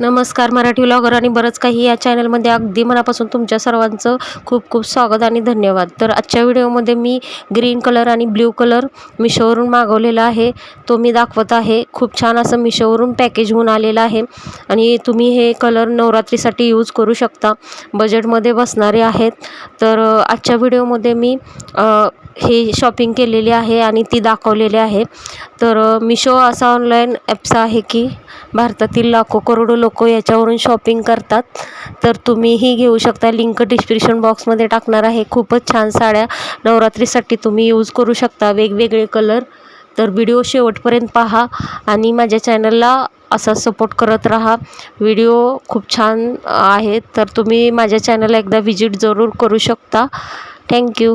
नमस्कार मराठी व्लॉगर आणि बरंच काही या चॅनलमध्ये अगदी मनापासून तुमच्या सर्वांचं खूप खूप स्वागत आणि धन्यवाद. तर आजच्या व्हिडिओमध्ये मी ग्रीन कलर आणि ब्ल्यू कलर मिशोवरून मागवलेला आहे. तो मी दाखवत आहे. खूप छान असं मिशोवरून पॅकेज होऊन आलेलं आहे आणि तुम्ही हे कलर नवरात्रीसाठी यूज करू शकता. बजेटमध्ये बसणारे आहेत. तर आजच्या व्हिडिओमध्ये मी आ, हे शॉपिंग केलेली आहे आणि ती दाखवलेली आहे. तर मिशो असा ऑनलाईन ॲप्स आहे की भारतातील लाखो करोडो लोक याच्यावरून शॉपिंग करतात. तर तुम्हीही घेऊ शकता. लिंक डिस्क्रिप्शन बॉक्समध्ये टाकणार आहे. खूपच छान साड्या नवरात्रीसाठी तुम्ही यूज करू शकता. वेगवेगळे कलर तर व्हिडिओ शेवटपर्यंत पहा आणि माझ्या चॅनलला असा सपोर्ट करत राहा. व्हिडिओ खूप छान आहेत तर तुम्ही माझ्या चॅनलला एकदा व्हिजिट जरूर करू शकता. थँक्यू